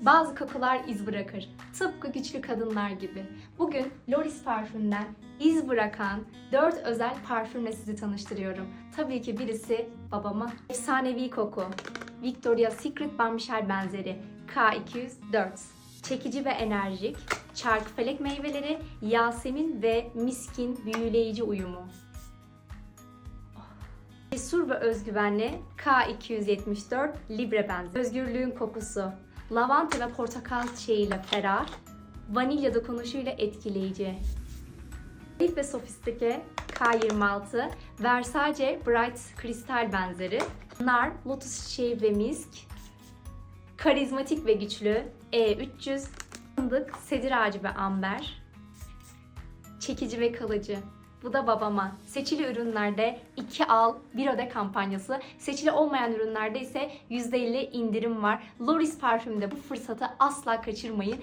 Bazı kokular iz bırakır. Tıpkı güçlü kadınlar gibi. Bugün Loris parfümden iz bırakan 4 özel parfümle sizi tanıştırıyorum. Tabii ki birisi babama. Efsanevi koku. Victoria's Secret Bambichel benzeri K204. Çekici ve enerjik, çarkıfelek meyveleri, yasemin ve miskin büyüleyici uyumu. Cesur ve özgüvenli K274 Libre benzeri. Özgürlüğün kokusu. Lavanta ve portakal çiçeğiyle ferah, vanilya dokunuşuyla etkileyici. Zarif ve sofistike K26 Versace Bright kristal benzeri. Nar, lotus çiçeği ve misk. Karizmatik ve güçlü E300 Fındık, sedir ağacı ve amber. Çekici ve kalıcı. Bu da babama. Seçili ürünlerde 2 al 1 öde kampanyası. Seçili olmayan ürünlerde ise %50 indirim var. Loris parfümde bu fırsatı asla kaçırmayın.